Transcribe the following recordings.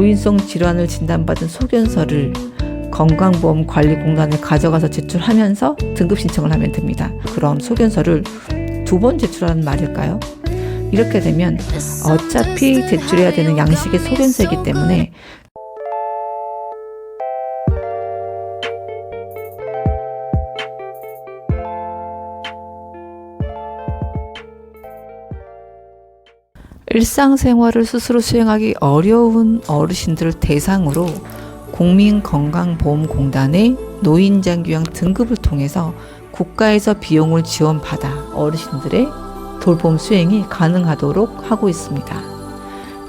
노인성 질환을 진단받은 소견서를 건강보험관리공단에 가져가서 제출하면서 등급 신청을 하면 됩니다. 그럼 소견서를 두 번 제출하는 말일까요? 이렇게 되면 어차피 제출해야 되는 양식의 소견서이기 때문에 일상생활을 스스로 수행하기 어려운 어르신들을 대상으로 국민건강보험공단의 노인장기형 등급을 통해서 국가에서 비용을 지원받아 어르신들의 돌봄 수행이 가능하도록 하고 있습니다.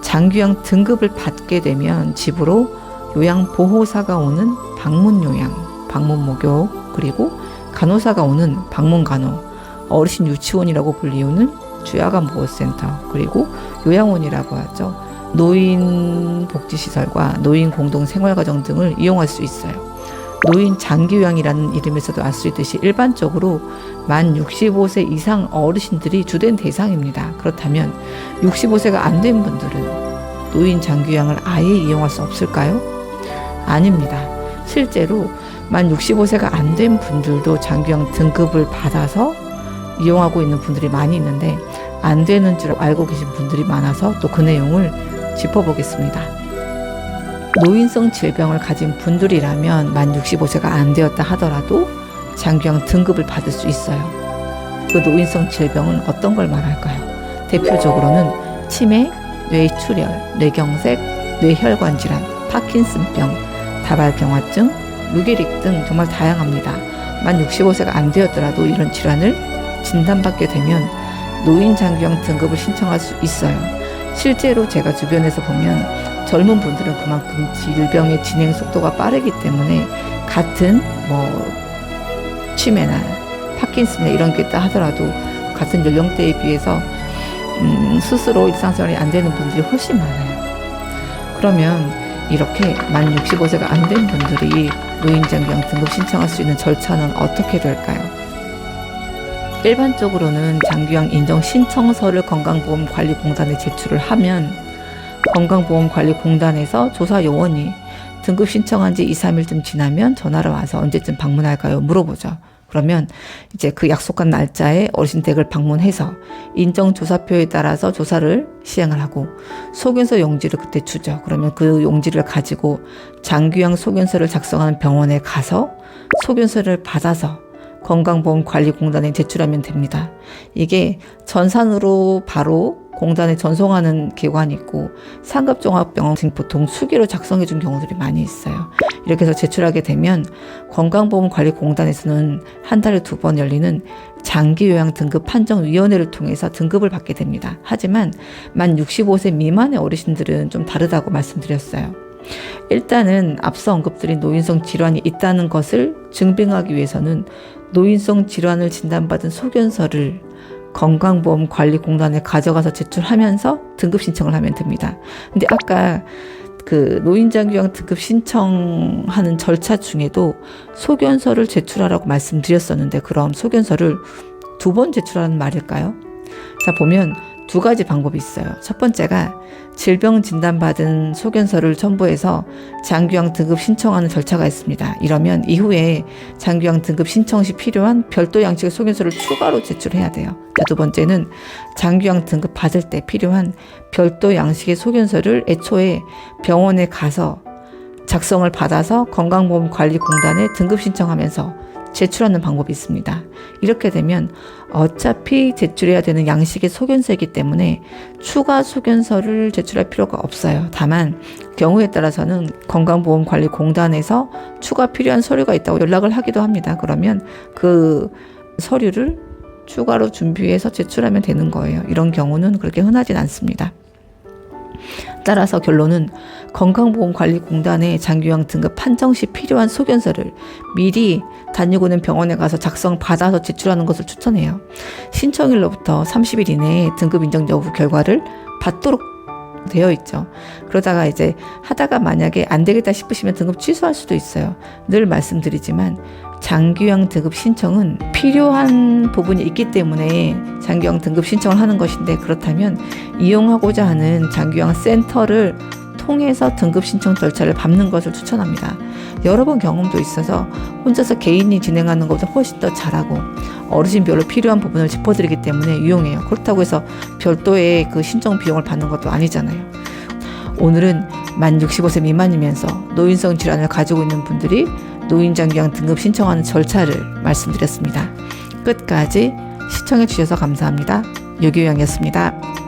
장기형 등급을 받게 되면 집으로 요양보호사가 오는 방문요양, 방문목욕, 그리고 간호사가 오는 방문간호, 어르신 유치원이라고 불리우는 주야간 보호센터, 그리고 요양원이라고 하죠. 노인 복지시설과 노인 공동 생활과정 등을 이용할 수 있어요. 노인 장기요양이라는 이름에서도 알 수 있듯이 일반적으로 만 65세 이상 어르신들이 주된 대상입니다. 그렇다면 65세가 안 된 분들은 노인 장기요양을 아예 이용할 수 없을까요? 아닙니다. 실제로 만 65세가 안 된 분들도 장기요양 등급을 받아서 이용하고 있는 분들이 많이 있는데 안 되는 줄 알고 계신 분들이 많아서 또 그 내용을 짚어보겠습니다. 노인성 질병을 가진 분들이라면 만 65세가 안 되었다 하더라도 장기형 등급을 받을 수 있어요. 그 노인성 질병은 어떤 걸 말할까요? 대표적으로는 치매, 뇌출혈, 뇌경색, 뇌혈관 질환, 파킨슨병, 다발경화증, 루게릭 등 정말 다양합니다. 만 65세가 안 되었더라도 이런 질환을 진단받게 되면 노인 장기형 등급을 신청할 수 있어요. 실제로 제가 주변에서 보면 젊은 분들은 그만큼 질병의 진행 속도가 빠르기 때문에 같은 뭐 치매나 파킨슨이나 이런 게 있다 하더라도 같은 연령대에 비해서 음, 스스로 일상생활이 안 되는 분들이 훨씬 많아요. 그러면 이렇게 만 65세가 안 된 분들이 노인장기형 등급 신청할 수 있는 절차는 어떻게 될까요? 일반적으로는 장기형 인정 신청서를 건강보험관리공단에 제출을 하면 건강보험관리공단에서 조사 요원이 등급 신청한 지 2, 3일쯤 지나면 전화를 와서 언제쯤 방문할까요? 물어보죠. 그러면 이제 그 약속한 날짜에 어르신 댁을 방문해서 인정 조사표에 따라서 조사를 시행을 하고 소견서 용지를 그때 주죠. 그러면 그 용지를 가지고 장기형 소견서를 작성하는 병원에 가서 소견서를 받아서 건강보험관리공단에 제출하면 됩니다. 이게 전산으로 바로 공단에 전송하는 기관이 있고 상급종합병원 등 보통 수기로 작성해 준 경우들이 많이 있어요. 이렇게 해서 제출하게 되면 건강보험관리공단에서는 한 달에 두 번 열리는 장기요양 등급 판정위원회를 통해서 등급을 받게 됩니다. 하지만 만 65세 미만의 어르신들은 좀 다르다고 말씀드렸어요. 일단은 앞서 언급드린 노인성 질환이 있다는 것을 증빙하기 위해서는 노인성 질환을 진단받은 소견서를 건강보험관리공단에 가져가서 제출하면서 등급 신청을 하면 됩니다. 근데 아까 그 노인장기형 등급 신청하는 절차 중에도 소견서를 제출하라고 말씀드렸었는데 그럼 소견서를 두 번 제출하는 말일까요? 자 보면 두 가지 방법이 있어요. 첫 번째가 질병 진단받은 소견서를 첨부해서 장기형 등급 신청하는 절차가 있습니다. 이러면 이후에 장기형 등급 신청 시 필요한 별도 양식의 소견서를 추가로 제출해야 돼요. 두 번째는 장기형 등급 받을 때 필요한 별도 양식의 소견서를 애초에 병원에 가서 작성을 받아서 건강보험관리공단에 등급 신청하면서 제출하는 방법이 있습니다. 이렇게 되면 어차피 제출해야 되는 양식의 소견서이기 때문에 추가 소견서를 제출할 필요가 없어요. 다만 경우에 따라서는 건강보험관리공단에서 추가 필요한 서류가 있다고 연락을 하기도 합니다. 그러면 그 서류를 추가로 준비해서 제출하면 되는 거예요. 이런 경우는 그렇게 흔하진 않습니다. 따라서 결론은 건강보험관리공단의 장기요양 등급 판정 시 필요한 소견서를 미리 다니고 있는 병원에 가서 작성 받아서 제출하는 것을 추천해요. 신청일로부터 30일 이내에 등급 인정 여부 결과를 받도록 되어 있죠. 그러다가 이제 하다가 만약에 안 되겠다 싶으시면 등급 취소할 수도 있어요. 늘 말씀드리지만 장기요양 등급 신청은 필요한 부분이 있기 때문에 장기요양 등급 신청을 하는 것인데 그렇다면 이용하고자 하는 장기요양 센터를 통해서 등급 신청 절차를 밟는 것을 추천합니다. 여러 번 경험도 있어서 혼자서 개인이 진행하는 것보다 훨씬 더 잘하고 어르신별로 필요한 부분을 짚어드리기 때문에 유용해요. 그렇다고 해서 별도의 그 신청 비용을 받는 것도 아니잖아요. 오늘은 만 65세 미만이면서 노인성 질환을 가지고 있는 분들이 노인장기양 등급 신청하는 절차를 말씀드렸습니다. 끝까지 시청해 주셔서 감사합니다. 유교양이었습니다.